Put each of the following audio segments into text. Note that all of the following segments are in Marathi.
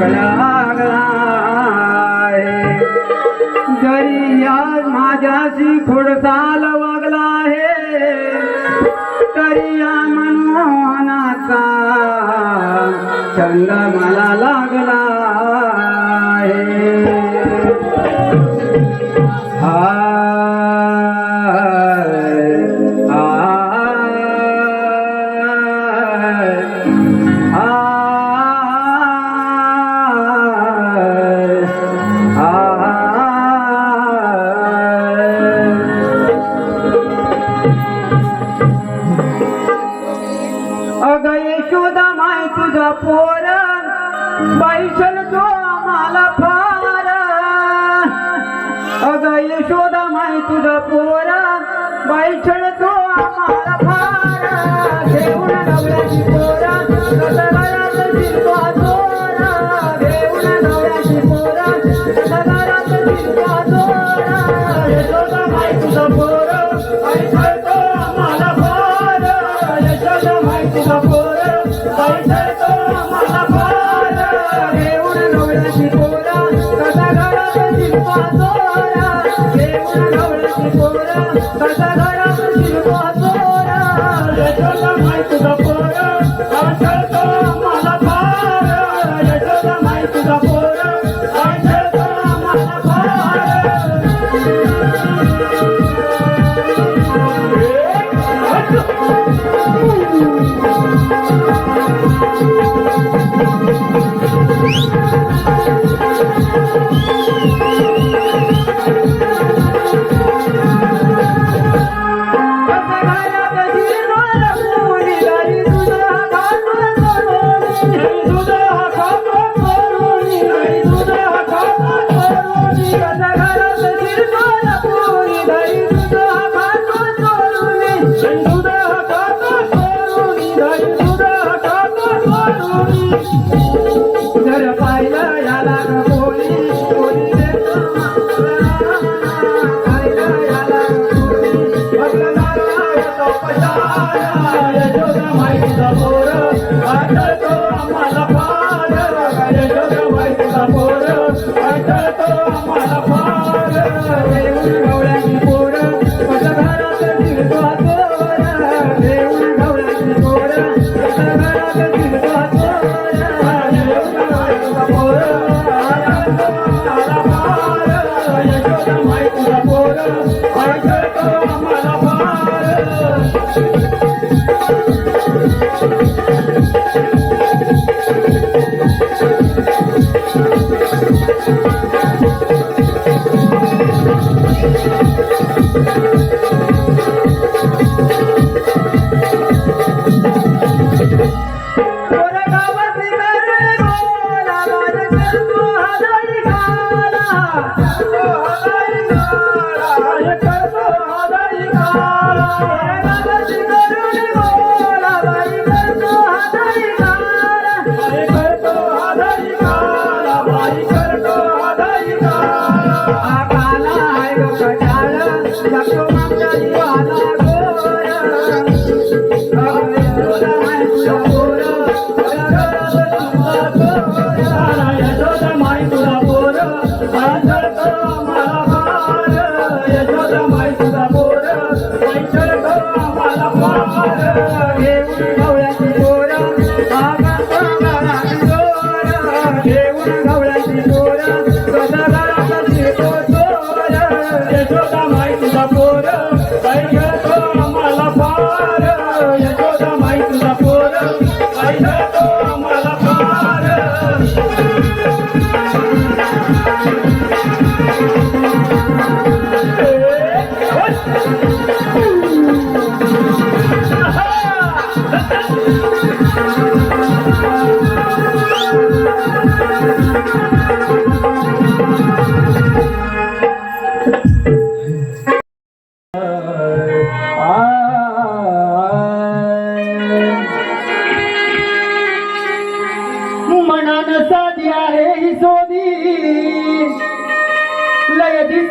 माग लागलाय. जरी माझ्याशी खुडसाल वागला आहे तरी या मनमोहनाचा छंद मला लागला आहे हा. माझा पोर बाईशल तो मला फार. अग यशोदा माई तुझा पोर बाईशल तो मला फार. देऊन Thank you. 두 달. Oh,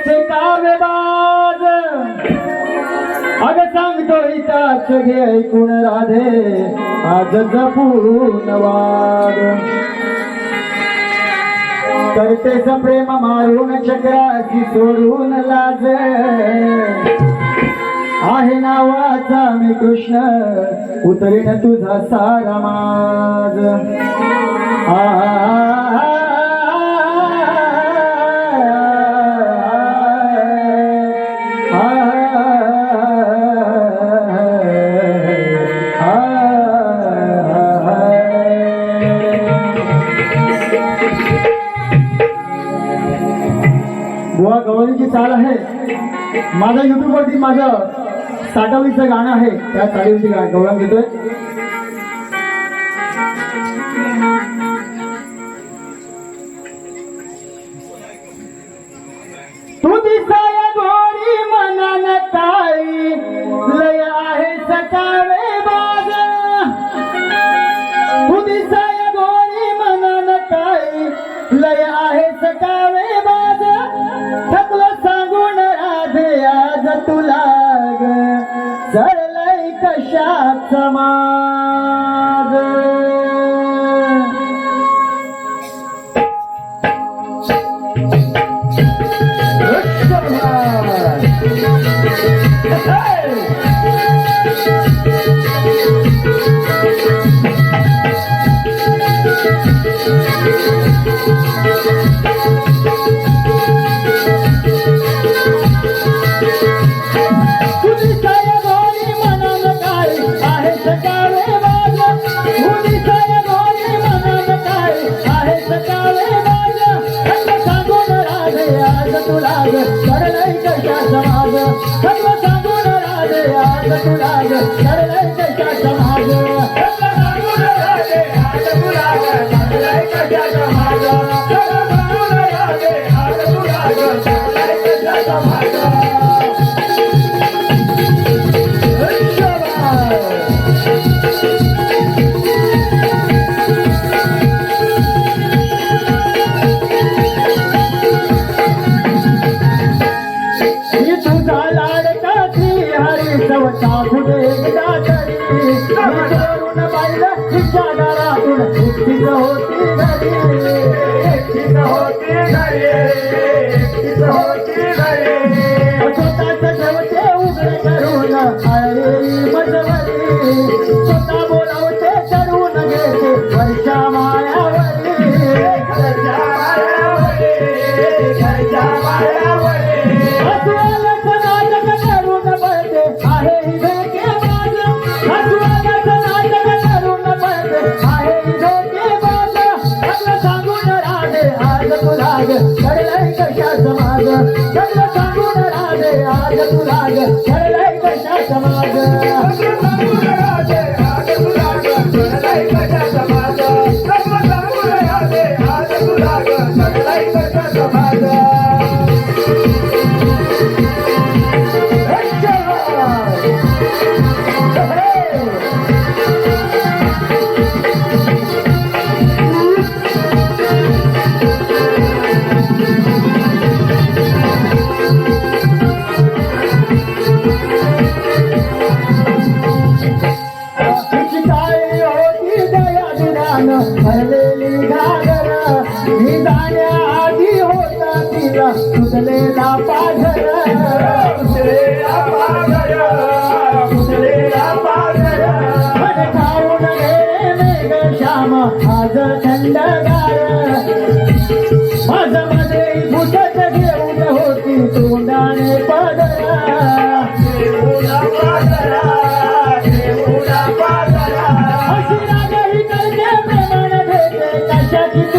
काव्यबाज. अग सांगतो हिताच घे ऐकून राधे आज जपून वाद करते प्रेम मारून चक्राची सोडून लाज. आहे नावाचा मी कृष्ण उतरेन तुझा सारा माज. आ माझ्या युट्यूबवरती माझं साठावीचं गाणं आहे. त्या चाळीवरती गाणं गौरव घेतोय. समाज सर्व सांगून राज आज तुला सर्व বিদ্রোহ ठरलंय कशाचं माग आज तुला ठरलंय कशाचं माग Shut